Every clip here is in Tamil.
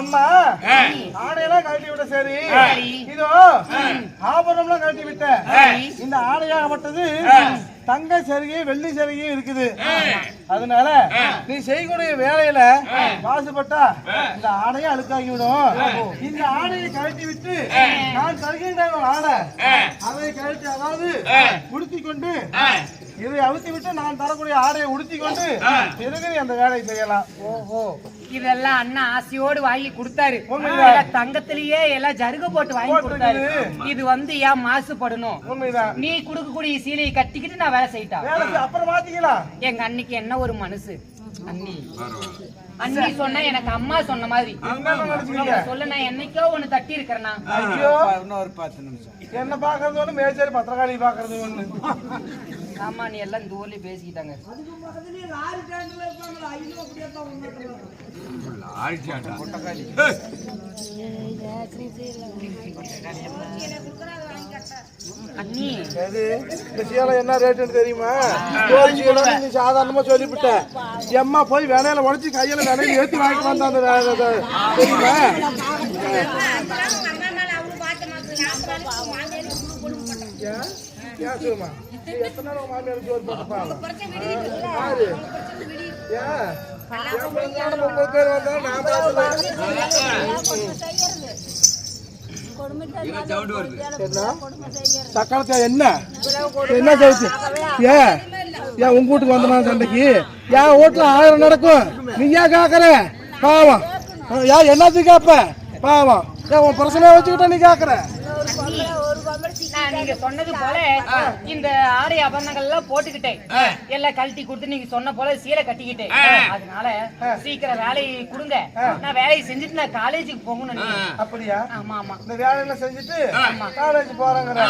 அம்மா. ஆடையெல்லாம் கழட்டி விட்ட சரி. இதோ ஆபரணம்லாம் கழட்டி விட்ட. இந்த ஆடையாகப்பட்டது தங்க சரிகை வெள்ளி சரிகை இருக்குது. அதனால நீ செய்யக்கூடிய வேலையில மாசுபட்டா இந்த ஆடையை அழுக்காக்கி விடும். இந்த ஆடையை கழட்டி விட்டு நான் தருகின்ற ஆடை அதை கழட்டி அதாவது உடுத்தி கொண்டு இதை அழுத்தி விட்டு நான் தரக்கூடிய ஆடையை உடுத்தி கொண்டு பிறகு அந்த வேலையை செய்யலாம். ஓஹோ. இதெல்லாம் அண்ணா ஆசையோடு வாங்கி கொடுத்தாரு. தங்கத்திலேயே எல்லாம் ஜருக போட்டு வாங்கி கொடுத்தாரு. இது வந்து ஏன் மாசுபடணும்? நீ கொடுக்கக்கூடிய சீலையை கட்டிக்கிட்டு நான் வேலை செய்யிட்டா? வேலை செய்- அப்புறம் மாத்திக்கலாம். எங்க அன்னைக்கு என்ன ஒரு மனசு? அண்ணி. அண்ணி சொன்னா எனக்கு அம்மா சொன்ன மாதிரி. சொல்ல நான் என்னைக்கோ ஒண்ணு தட்டி இருக்கிறேன்னா ஐயோ. இன்னொரு பத்து நிமிஷம். என்ன பாக்குறது ஒண்ணு? மேச்சேரி பத்திரகாளி பாக்குறது ஒண்ணு. ஆமா நீ எல்லாம் இந்த ஊர்லயே பேசிக்கிட்டாங்க. என்ன? ரேட்டுன்னு தெரியுமா ஒரு சீலை நீ சாதாரணமா சொல்லிவிட்ட எம்மா போய் வேலையில உடச்சி கையில வேலையில ஏத்தி வாங்கிட்டு வந்த அந்த தெரியுமா ஏன்? நீ எத்தனை நாள் போட்டுப்பா? யாரு? ஏன்? முப்பது பேர் நான் என்ன? என்ன என்ன சவுச்சு ஏன் ஏன் உங்க வீட்டுக்கு வந்தனா சண்டைக்கு ஏன் வீட்டுல ஆயிரம் நடக்கும் நீ ஏன் கேக்குற பாவம் ஏன் என்னத்துக்கு கேப்ப பாவம் ஏன் உன் பிரச்சனை வச்சுக்கிட்ட நீ கேக்குற நீங்க சொன்னது போல இந்த ஆடை ஆபரணங்கள் எல்லாம் போட்டுக்கிட்டேன் எல்லாம் கழட்டி கொடுத்து நீங்க சொன்ன போல சீலை கட்டிக்கிட்டேன். அதனால சீக்கிரம் வேலையை கொடுங்க. நான் வேலையை செஞ்சுட்டு நான் காலேஜுக்கு போகணும் நீ. அப்படியா? ஆமா ஆமா. இந்த வேலையெல்லாம் செஞ்சுட்டு காலேஜ் போறேங்கிற.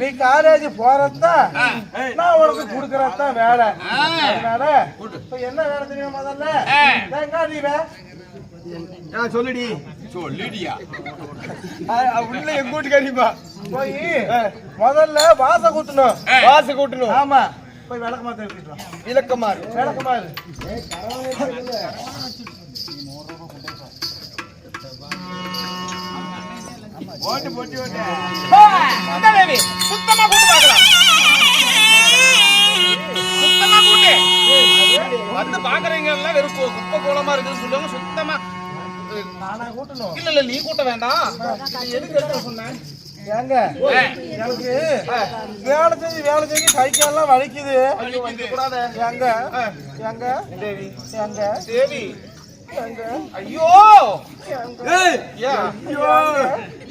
நீ காலேஜ் போறதுதான் நான் உனக்கு கொடுக்கறதுதான் வேலை. அதனால இப்ப என்ன வேலை தெரியுமா முதல்ல? எங்க சொல்லுடி சொல்லிடியா உள்ள எங்க வீட்டு கறிப்பா போய் முதல்ல வாச கூட்டணும். வாச கூட்டணும். ஆமா. போய் விளக்க மாத்த எடுத்துட்டு வா. இலக்கமாறு விளக்கமாறு ஓட்டு போட்டு ஓட்டு. சுத்தமா கூட்டு பார்க்கலாம். சுத்தமா கூட்டு. வந்து பாக்குறவங்க எல்லாம் வெறும் குப்பை கோலமா இருக்குன்னு சொல்லுவாங்க. சுத்தமா இல்ல இல்ல நீ கூட்ட வேண்டாம். நீ எதுக்கு எடுக்க சொன்ன? ஏங்க எனக்கு வேலை செஞ்சு வேலை செஞ்சு கை கால்லாம் வலிக்குது எங்க எங்க தேவி. எங்க தேவி. எங்க ஐயோ.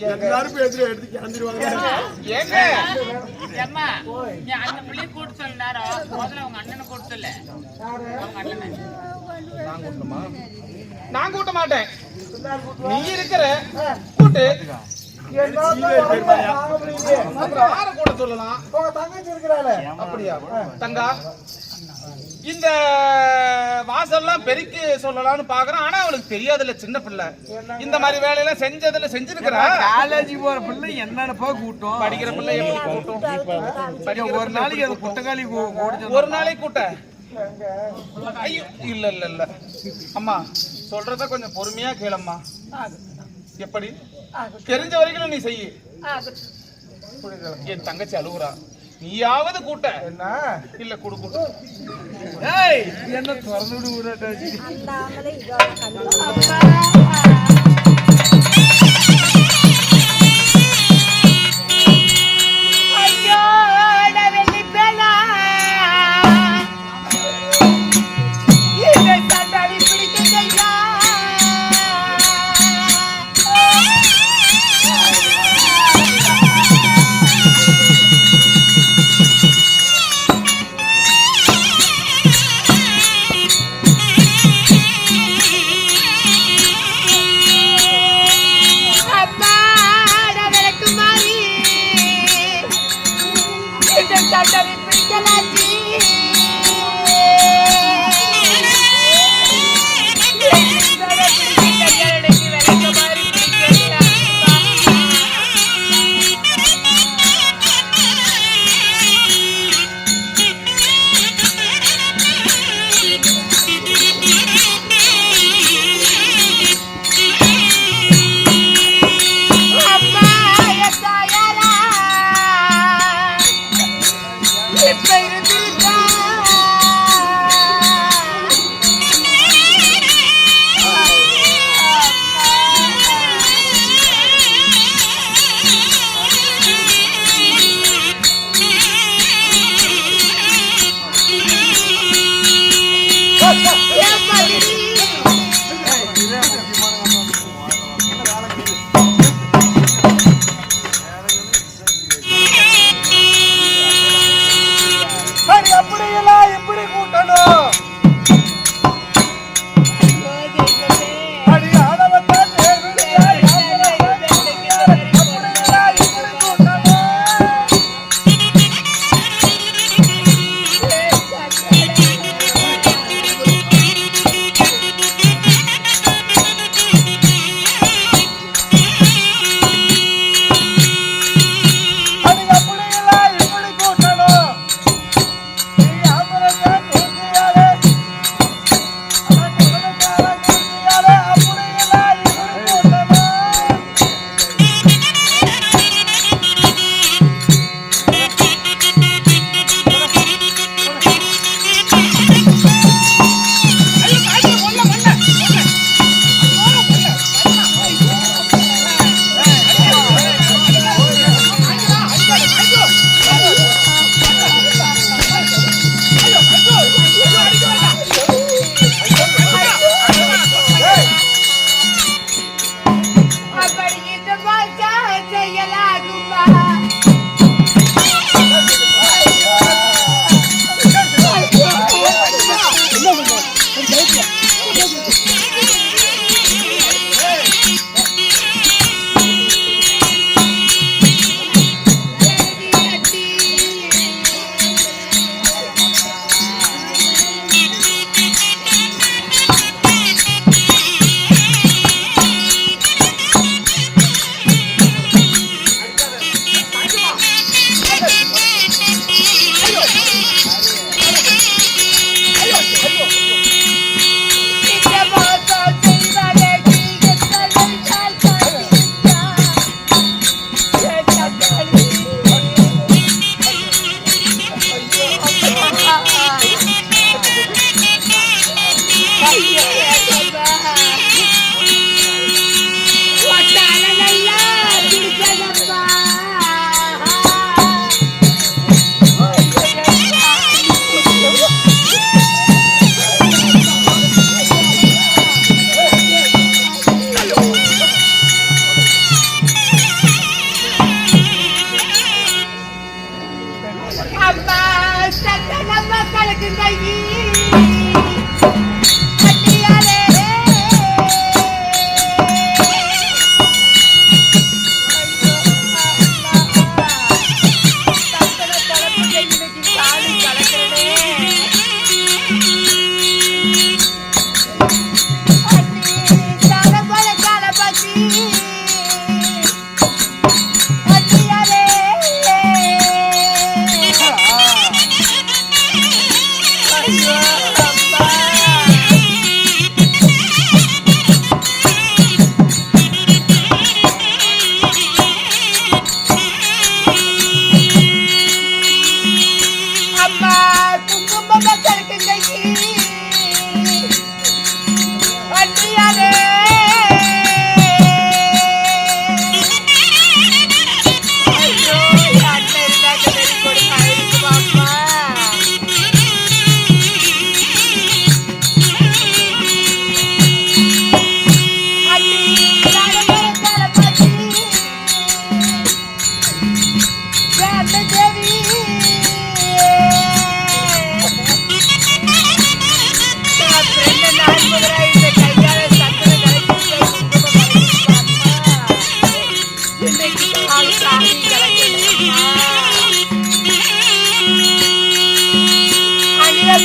எல்லாரும் பேசுற எடுத்து கிளம்பிடுவாங்க. ஏங்க. அம்மா என் அண்ணன் பிள்ளைய கூட்டு சொன்னாரோ முதல்ல உங்க அண்ணனை கூட்டு சொல்ல. அவங்க அண்ணனை. நான் கூட்டணுமா? நான் கூட்ட மாட்டேன். நீ இருக்கிற கூட்டு. யார கூட சொல்லலாம்? உங்க தங்கச்சி இருக்கிறாளே. அப்படியா? தங்கா இந்த வாசல்லாம் பெருக்கி சொல்லலாம்னு பாக்குறேன் ஆனா அவளுக்கு தெரியாதுல்ல சின்ன பிள்ளை. இந்த மாதிரி வேலையெல்லாம் செஞ்சதுல செஞ்சிருக்கிறா. காலேஜ் போற பிள்ளை என்னென்னப்பா கூட்டம்? படிக்கிற பிள்ளை எப்படி கூட்டும்? ஒரு நாளைக்கு அது ஓடிச்சு ஒரு நாளைக்கு கூட்ட. ஐயோ இல்ல இல்ல இல்ல. அம்மா சொல்றத கொஞ்சம் பொறுமையா கேளம்மா. எப்படி? தெரிஞ்ச வரைக்கும் நீ செய்யு. என் தங்கச்சி அழுகுறா. நீயாவது கூட்ட. என்ன? இல்ல குடு குடு. ஏய் என்ன திறந்து விடு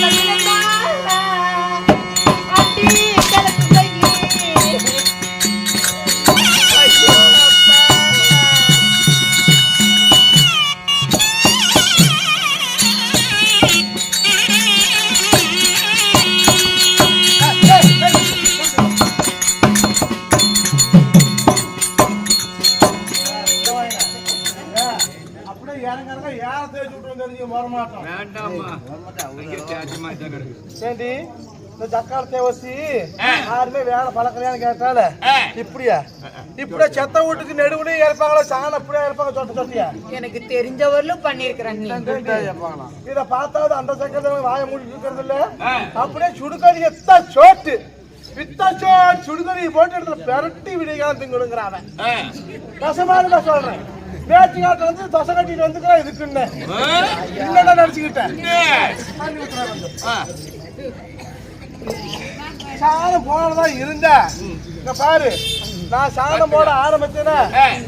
Hasta இந்த ஜக்காலத்தை வச்சு யாருமே வேலை பழக்கலையான்னு கேட்டால இப்படியா? இப்படியா செத்த வீட்டுக்கு நெடுவுலையும் இருப்பாங்களா சாணம் இப்படியா இருப்பாங்க சொட்ட சொட்டியா? எனக்கு தெரிஞ்சவர்களும் பண்ணிருக்கிறேன் நீ. இத பார்த்தாவது அந்த சக்கரத்துல வாய மூடிட்டு இருக்கிறது இல்ல. அப்படியே சுடுகாடி எத்தா சோட்டு. வித்தா சோட் சுடுகாடி போட்டு இடத்துல பெரட்டி விடிகாலம் திங்குடுங்கிறான் அவன். கசமான நான் சொல்றேன். பேச்சு காட்டு வந்து தொசை கட்டிட்டு வந்துக்கிறான் இதுக்குன்னு. இல்லைன்னா நினைச்சுக்கிட்டேன். சாணம் போனதா இருந்த இங்க பாரு நான் சாணம் போட ஆரம்பிச்சேன்னா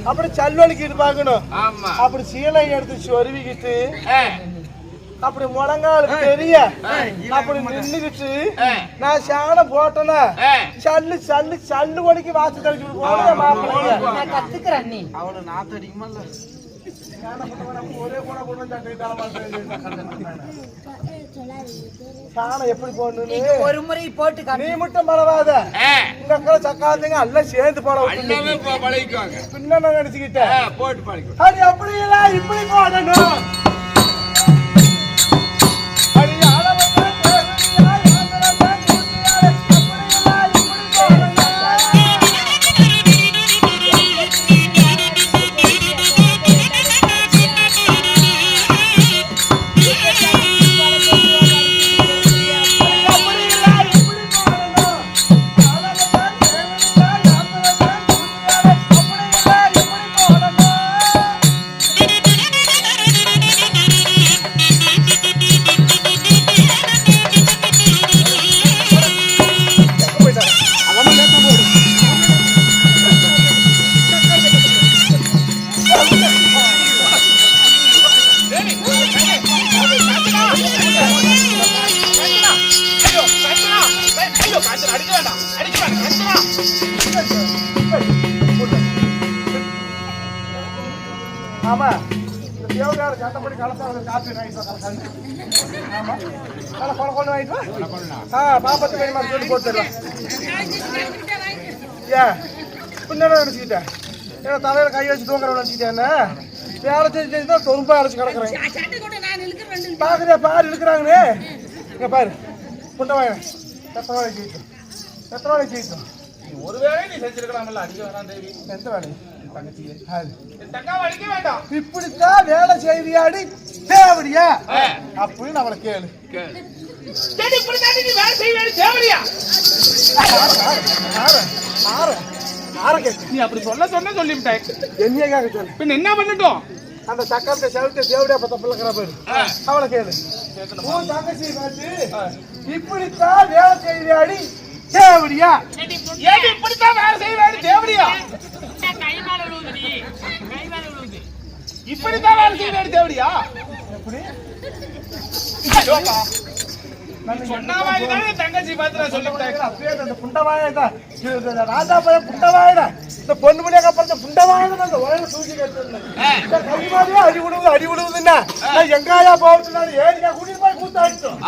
அப்படி சல்வலிக்கிட்டு பார்க்கணும். ஆமா. அப்படி சீலை எடுத்து சொருவிக்கிட்டு அப்படி முழங்கால் பெரிய அப்படி நின்னுக்கிட்டு நான் சாணம் போட்டேன்னா சல்லு சல்லு சல்லு வலிக்கு வாசல் கழிச்சு போட மாப்பிள்ளைங்க நான் கத்துக்கிறேன் நீ. அவனு நாத்து சாணம் எப்படி போடணும்னு? ஒரு முறை போட்டு நீ மட்டும் பரவாத. உங்க அக்கா சக்காந்தீங்க எல்லாம் சேர்ந்து விட்டு எல்லாமே பழகிக்குவாங்க பின்ன நினைச்சுக்கிட்டேன். ஆ, போட்டு பழகிக்கும் அது அப்படி இல்ல இப்படி போடணும். காப்பி வாங்கிட்டு வா, ஆமா கல கொண்டு வாங்கிட்டு வா ஆ பாப்பத்து வேணுமா சொல்லி போட்டுடலாம் ஏ பின்னாடி நினச்சிக்கிட்டேன் ஏன்னா தலையில கை வச்சு தூங்குற நினச்சிக்கிட்டேன் வேலை செஞ்சு செஞ்சு தான் தொரும்பா அரைச்சி கிடக்குறேன் பாக்குறியா பாரு இருக்கிறாங்கன்னு இங்க பாரு புண்டை வாங்க எத்தனை வாழை செய்யட்டும் எத்தனை வாழை செய்யட்டும் ஒருவேளை நீ செஞ்சிருக்கலாம்ல அடிக்க வேணாம் தேவி. எந்த வேலை தங்கச்சியே. தங்காவை அடிக்க வேண்டாம். இப்படித்தான் வேலை செய்தியாடி தேவடியா? அப்படின்னு அவளை கேளு. நீ அப்படி சொல்ல சொன்ன சொல்லிவிட்டேன். என்னைய கேட்க சொல்லு. பின்ன என்ன பண்ணட்டும்? அந்த சக்கரத்தை செலுத்த தேவடியா பத்த பிள்ளைக்கிற பேரு. அவளை கேளு. உன் தங்கச்சி பார்த்து இப்படித்தான் வேலை செய்தியாடி தேவடியா? ஏன் இப்படித்தான் வேலை செய்ய வேண்டிய தேவையா இப்படித்தான் வேலை செய்ய வேண்டிய தேவையா எப்படி சொன்ன மாதிரி தானே என் தங்கச்சி பார்த்து நான் சொல்லிவிட்டேன் அப்படியே அந்த புண்டவாயதா ராஜா பையன் புண்டவாயடா இந்த பொண்ணு மணியாக அப்புறம் புண்டவாயதா அந்த உலக இந்த கை மாதிரியே அடி விடுவது அடி விடுவதுன்னா நான் எங்காயா போகட்டுனாலும் ஏறிக்கா கூட்டிட்டு போய் கூத்த அடிச்சோம்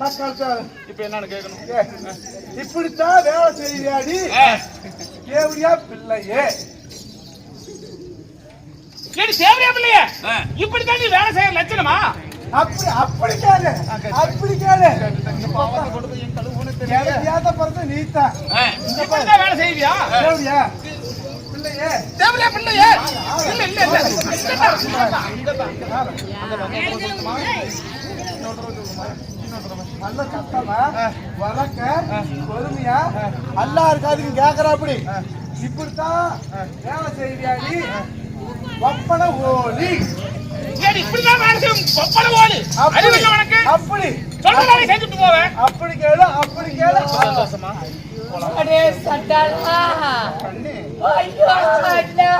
தக்காளி இப்ப என்னன்னு கேட்கணும்? இப்படித்தான் வேலை செய்யாடி தேவடியா பிள்ளையே. சரி தேவையா பிள்ளைய? இப்படித்தான் நீ வேலை செய்யற லட்சணமா? அப்படி அப்படி கேளு. அப்படி கேளு. தேவடியாத பிறந்த நீத்தான் இப்படித்தான் வேலை செய்வியா? தேவடியா பிள்ளையே. தேவையா பிள்ளைய. இல்ல இல்ல இல்ல. நல்ல சத்தமா வழக்க பொறுமையா அல்லா இருக்காதுன்னு கேக்குறா அப்படி. இப்படித்தான் வேலை செய்வியாடி ஒப்பன ஓலி. சரி இப்படித்தான் வேலை செய்யும். ஒப்பன ஓடு. அப்படி அறிவில்லை உனக்கு. அப்படி. சொல்ற வேலை செஞ்சுட்டு போவேன் அப்படி கேளு அப்படி கேளு. அடே சண்டாளா. ஐயோ அண்ணா.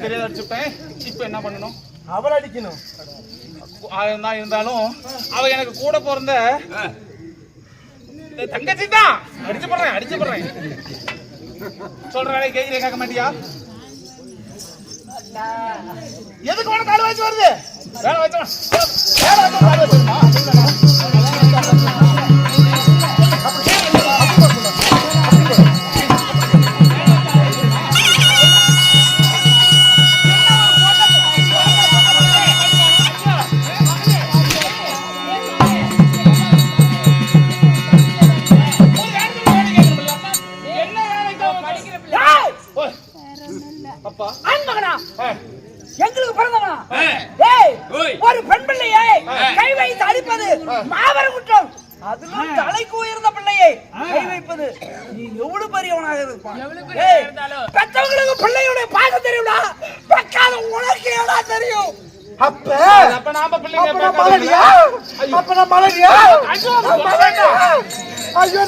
நான் தெரியாத அடிச்சுட்டேன் இப்போ என்ன பண்ணணும்? அவர் அடிக்கணும். ஆயிரம் தான் இருந்தாலும் அவ எனக்கு கூட பிறந்த தங்கச்சி தான். அடிச்சு போடுறேன் அடிச்சு போடுறேன் சொல்ற வேலையை கேட்கிறேன் கேட்க மாட்டியா? எதுக்கு உனக்கு வச்சு வருது? வேலை வச்சா வேலை வச்சா அப்ப நாம பிள்ளைங்க அப்ப நான் ஐயோ. அப்ப நான் ஐயோ? ஐயோ.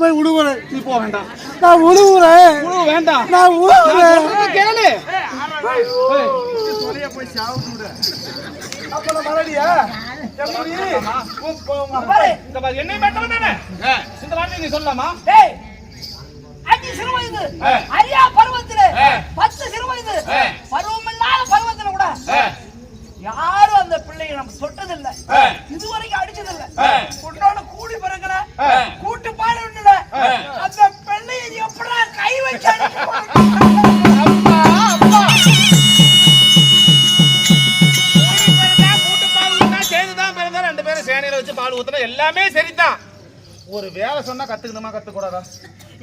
போய் விடுவுறேன் நீ போக வேண்டாம். நான் விடுவுறேன் குழு வேண்டாம். நான் கேளு. அப்பா என்னை தானே? இந்த வார்த்தை நீ சொல்லலாமா? ஏய் அஞ்சு சிறு வயது ஆ. அரியா பருவத்தில. பத்து சிறு வயது ஆ. பருவமில்லாத பருவத்துல கூட யாரும் அந்த பிள்ளையை நம்ம சொட்டதில்லை ஆ. இதுவரைக்கும் அடிச்சதில்லை. உன்னோட கூடி பிறகுல. கூட்டு பாடு ஆ. அந்த பிள்ளையை எப்படா கை வச்சு ரெண்டு பேரும் சேனையில வச்சு பால் ஊத்துனா எல்லாமே சரிதான் ஒரு வேலை சொன்னா கத்துக்கணுமா கத்துக்கூடாதா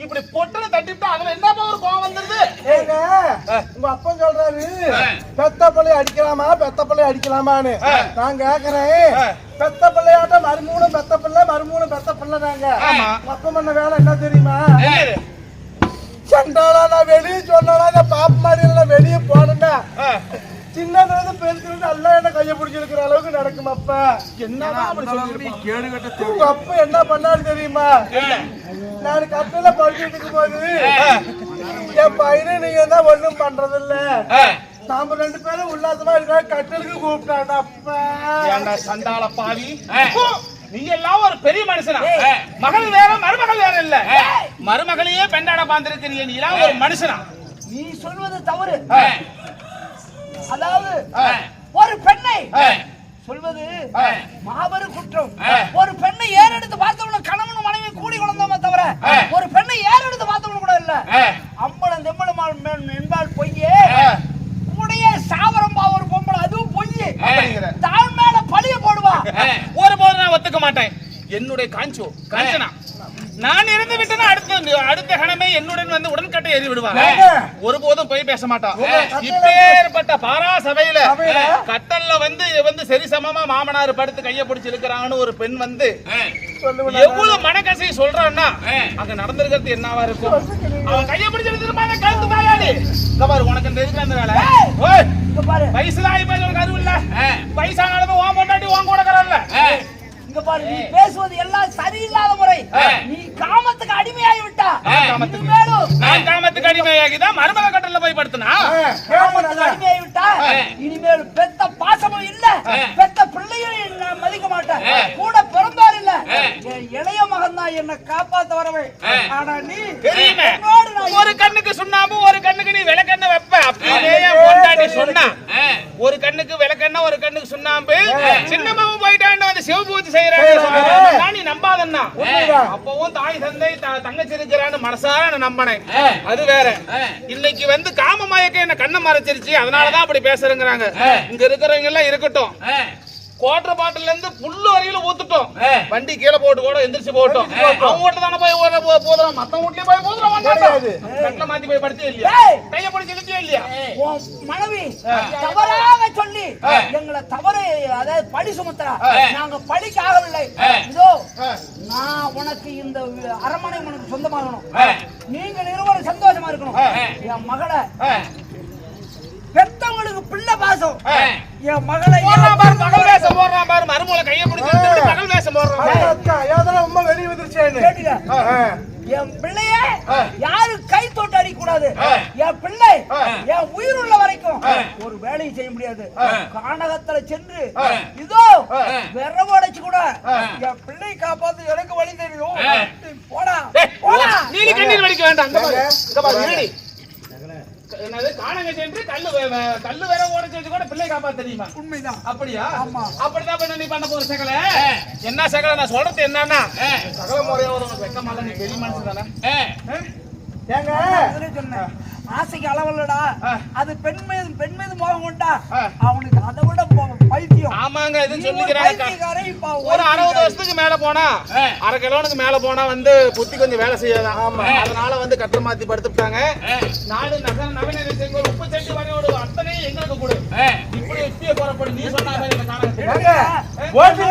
இப்படி பொட்டுன்னு தட்டிவிட்டா அதுல என்னப்பா ஒரு கோவம் வந்துருது? ஏங்க உங்க அப்பன் சொல்றாரு பெத்த பிள்ளை அடிக்கலாமா பெத்த பிள்ளை அடிக்கலாமான்னு. நான் கேக்குறேன் பெத்த பிள்ளையாட்ட மறுமூணு பெத்த பிள்ளை மறுமூணு பெத்த பிள்ளை தாங்க. அப்பன் பண்ண வேலை என்ன தெரியுமா? சண்டாளா நான் வெளியே சொன்னாலா நான் பாப்ப மாதிரி வெளியே போனேன்னா ஆ, சின்னதுல இருந்து பெருசுல நல்லா என்ன கைய பிடிச்சிருக்கிற அளவுக்கு நடக்கும் அப்பா. சொல்லியிருப்பான்? உங்க அப்பா என்ன பண்ணாரு தெரியுமா? என்ன? நான் கட்டில படுத்துட்டு இருக்கும் போது என் பையனை நீங்க தான் ஒண்ணும் பண்றது இல்ல நாம ரெண்டு பேரும் உல்லாசமா இருக்கா கட்டிலுக்கு கூப்பிட்டாங்க அப்பா. சண்டாள பாவி? நீ எல்லாம் ஒரு பெரிய மனுஷனா? மகள் வேற மருமகள் வேற இல்ல. மருமகளையே பெண்டாட பாந்திருக்கிறிய நீ எல்லாம் ஒரு மனுஷனா? நீ சொல்வது தவறு. அதாவது ஒரு பெண்ணை சொல்வது. மாபெரும் குற்றம். ஒரு பெண்ணை ஏறெடுத்து பார்த்தவனும் கணவன் மனைவி கூடி கொண்டோமே தவிர. ஒரு பெண்ணை ஏறெடுத்து பார்த்தவனும் கூட இல்ல. அம்பளம் தெம்பளம் என்பால் பொய்யே. கூடையே சாவரம் ஒரு பொம்பளை அதுவும் அப்படிங்கிற. தான் மேல பழிய போடுவா. ஒருபோதும் நான் ஒத்துக்க மாட்டேன். என்னுடைய காஞ்சோ காஞ்சனா. நான் இருந்து விட்டேன்னா அடுத்த அடுத்த கணமே என்னுடன் வந்து உடன்கட்டை ஏறி விடுவாங்க? ஒருபோதும் போய் பேச மாட்டான். இப்பேற்பட்ட பாரா சபையில? கட்டல்ல வந்து வந்து சரி சமமா மாமனார் படுத்து கைய பிடிச்சு இழுக்கிறாங்கன்னு ஒரு பெண் வந்து எவ்வளவு மனக்கசை சொல்றான்னா அங்க நடந்திருக்கிறது என்னவா இருக்கும்? அவன் கைய பிடிச்சு இழுத்துருப்பாங்க கழுத்து தாயாடி பாரு உனக்கு இந்த எதுக்கு அந்த வேலை ஓய் இங்க பாரு. வயசுல ஆகி போய் உனக்கு அறிவு இல்ல வயசானாலும் ஓன் பொண்டாட்டி ஓன் கூட கரல்ல இங்க பாரு நீ பேசுவது எல்லாம் சரியில்லாத முறை. நீ காமத்துக்கு அடிமையாகி விட்டா நான் காமத்துக்கு அடிமையாகி தான் மருமக கட்டல்ல போய் படுத்துனா? காமத்துக்கு அடிமையாகி விட்டா இனிமேல் பெத்த பாசமும் இல்ல. பெத்த பிள்ளையும் மதிக்க மாட்டேன். கூட பிறந்தார் இல்ல. இளைய மகன் தான் என்ன காப்பாத்த வரவே ஆனா நீ ஒரு கண்ணுக்கு சுண்ணாம்பு ஒரு கண்ணுக்கு நீ விளக்கெண்ண வைப்ப. அப்படியே பொண்டாட்டி சொன்னா. ஒரு கண்ணுக்கு விளக்கெண்ண ஒரு கண்ணுக்கு சுண்ணாம்பு. சின்னமாவும் போயிட்டான்னு வந்து வச்சு செய்யறாங்க நீ நம்பாதன்னா அப்பவும் தாய் தந்தை த- தங்கச்சி இருக்கிறான்னு மனசார நான் நம்பினேன். அது வேற. இன்னைக்கு வந்து காம மயக்க என்ன கண்ணை மறைச்சிருச்சு. அதனாலதான் அப்படி பேசுறேங்கிறாங்க. இங்க இருக்கிறவங்க எல்லாம் இருக்கட்டும். குவார்டர் பாட்டில இருந்து புல்லு வரையில ஊத்துட்டோம். வண்டி கீழே போட்டு கூட எந்திரிச்சு போட்டோம். அவங்க கிட்ட தானே போய் போதும். மத்த வீட்லயே போய் போதும். கட்டில மாத்தி போய் படுத்தே இல்லையா. கைய பிடிச்சி இழுத்தியா இல்லையா? உன் மனைவி தவறாக சொல்லி எங்களை தவறு அதாவது பழி சுமத்துறா. நாங்க பழிக்கு ஆகவில்லை இதோ நான் உனக்கு இந்த அரண்மனை உனக்கு சொந்தமாகணும். நீங்கள் இருவரும் சந்தோஷமா இருக்கணும். என் மகளை பெத்தவங்களுக்கு பிள்ளை பாசம். என் மகளை போடுறான் பாரு பகல் வேஷம் போடுறான் பாரு மறுமூல கைய பிடிச்சி பகல் வேஷம் போடுறான் அக்கா, ஏதெல்லாம் உண்மை வெளிய வந்துருச்சேன்னு. கேட்டுக்க. என் பிள்ளைய யாரும் கை தொட்டு அடிக்க கூடாது என் பிள்ளை என் உயிர் உள்ள வரைக்கும் ஒரு வேலையும் செய்ய முடியாது. கானகத்துல சென்று இதோ விரவு அடைச்சு கூட என் பிள்ளை காப்பாத்து எனக்கு வழி தெரியும் போடா போடா. நீ கண்ணீர் வலிக்க வேண்டாம் அங்க பாரு இங்க பாரு இருடி. என்னது? காணங்க சென்று கல்லு கல்லு வேற உடைச்சு வச்சு கூட பிள்ளை காப்பாத்த தெரியுமா? உண்மைதான். அப்படியா? ஆமா. அப்படிதான் பண்ண நீ பண்ண போற சகல. என்ன சகல? நான் சொல்றது என்னன்னா? சகல முறையா உனக்கு வெக்கமால நீ பெரிய மனுஷன் தானே? ஏங்க சொன்னேன். ஆசைக்கு அளவில்லடா. அது பெண் மீது பெண் மீது மோகம் கொண்டா அவனுக்கு அதை விட பைத்தியம். ஆமாங்க இது நீ ஒரு அறுபது வருஷத்துக்கு மேல போனா அரை கிலோனுக்கு மேல போனா வந்து புத்தி கொஞ்சம் வேலை செய்யாதான் அதனால வந்து கட்டை மாத்தி படுத்துட்டாங்க. நாடு நகர நவீன செங்க ஒரு உப்பு சட்டி வரையோட அத்தனையும் எங்களுக்கு கொடு. இப்படி போறப்படி நீ சொன்னா மாதிரி எனக்கு காணாது. ஏங்க, ஓட்டு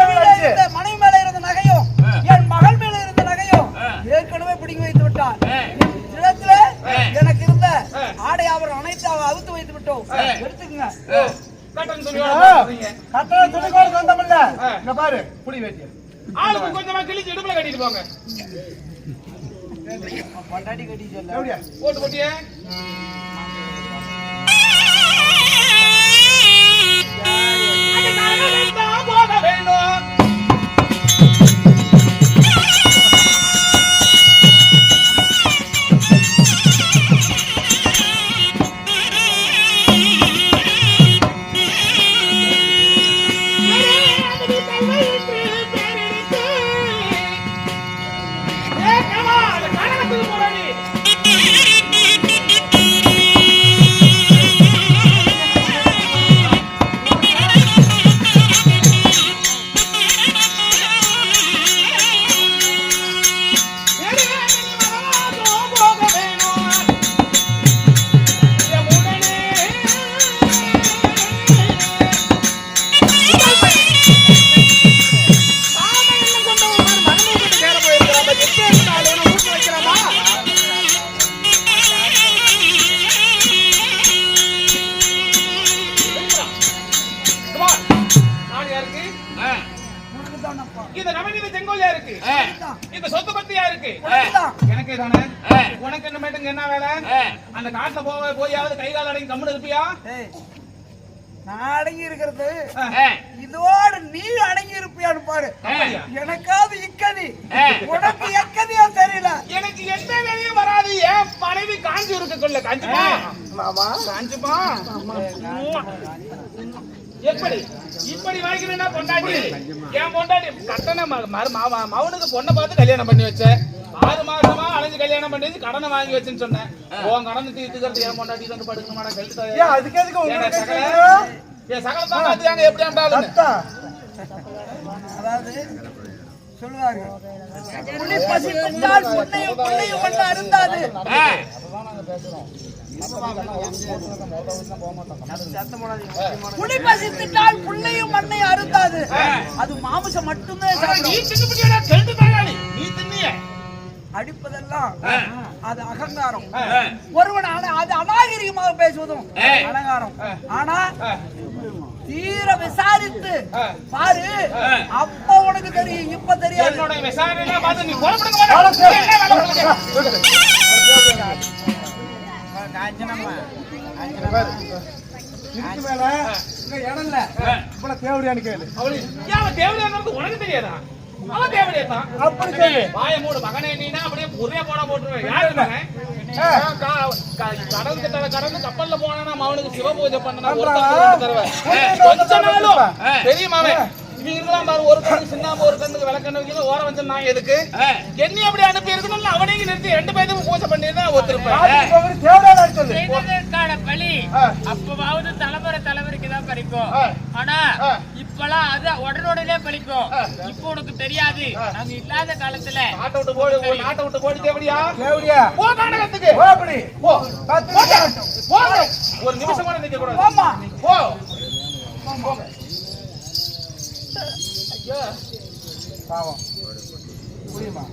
மனைவி மேல. இருந்த- நகையும் என் மகள் மேல இருந்த நகையும் ஏற்கனவே பிடிங்கி வைத்து விட்டார். என் இடத்துல எனக்கு இருந்த ஆடை ஆபரணம் அனைத்து அவ அவுத்து வைத்து விட்டோம். எடுத்துக்கங்க. துணிக்கோடு இங்க பாரு புடி வேட்டிய. ஆளுக்கு கொஞ்சமா கிழிச்சு இடுப்புல கட்டிட்டு போங்க. பொண்டாட்டி கட்டி சொல்ல எப்படியா? போட்டு போட்டியே. போக வேணும். போயாவது கை கால் அடங்கி கம்முன்னு இருப்பியா? நான் அடங்கி இருக்கிறது இதோடு நீ அடங்கி இருப்பியான்னு பாரு? எனக்காவது இக்கதி. உனக்கு எக்கதியா தெரியல. எனக்கு எந்த வேலையும் வராது. ஏன் மனைவி காஞ்சி இருக்க கொள்ள. காஞ்சிமா மாமா காஞ்சிமா எப்படி? இப்படி வாங்கினா பொண்டாட்டி? என் பொண்டாட்டி கட்டணம் மவனுக்கு பொண்ணை பார்த்து கல்யாணம் பண்ணி வச்சேன். ஆறு மாசமா அலைஞ்சு கல்யாணம் பண்ணி கடனை வாங்கி வச்சேன்னு சொன்னேன். உன் கடனை தீர்த்துக்கிறது என் பொண்டாட்டி வந்து படுக்கணுமா? நான் கழுத்து ஏன் அதுக்கு எதுக்கு ஏன்டா உங்களுக்கு சகல? கேக்குறீங்க? என் சகல தான் பாத்துக்காங்க எப்படி ஆண்டாலும் அத்தா அதாவது சொல்லுவாங்க. புலி பசித்தால் பொன்னையும் பிள்ளையும் கொண்டு அருந்தாது. புலி பசித்தால் புள்ளையும் மண்ணை அருந்தாது. அது மாமிசம் மட்டுமே நீ தாயாளி. நீ தின்னிய. அடிப்பதெல்லாம் அது அகங்காரம். ஒருவன் அது அநாகரிகமாக பேசுவதும் அலங்காரம். ஆனா தீர விசாரித்து பாரு அப்ப உனக்கு தெரியும் இப்ப தெரியாது? இதுக்கு மேல இடம் இல்ல. இப்ப தேவடியான்னு கேளு. அவளு, ஏன் அவன் தேவதையானது உனக்கு தெரியாதா? அவன் தேவதையா தான் அப்படி கேளு வாய மூடு மகனே நீனா அப்படியே ஒரே போட போட்டுருவேன் யாரு மகன் கடந்து கப்பல்ல போனா அவனுக்கு சிவ பூஜை பண்ணனா கொஞ்ச நாளும். பெரிய இவங்க பாரு ஒரு கண்ணு சின்னாம ஒரு கண்ணுக்கு விளக்கண்ணு வைக்கணும் ஓரம் வச்சு நான் எதுக்கு? என்னை அப்படி அனுப்பி இருக்கணும் அவனையும் நிறுத்தி ரெண்டு பேரும் பூஜை பண்ணிருந்தா ஒத்துருப்பேன். ராத்திரி போகுது தேவடியான்னு சொல்லு. செய்ததற்கான பலி. அப்பவாவது தலைமுறை தலைமுறைக்கு தான் பறிக்கும். ஆனா. இப்பெல்லாம் அது இப்போ உனக்கு தெரியாது. இல்லாத காலத்துல நாட்டை போடு நாட்டை விட்டு கூட புரியுமா?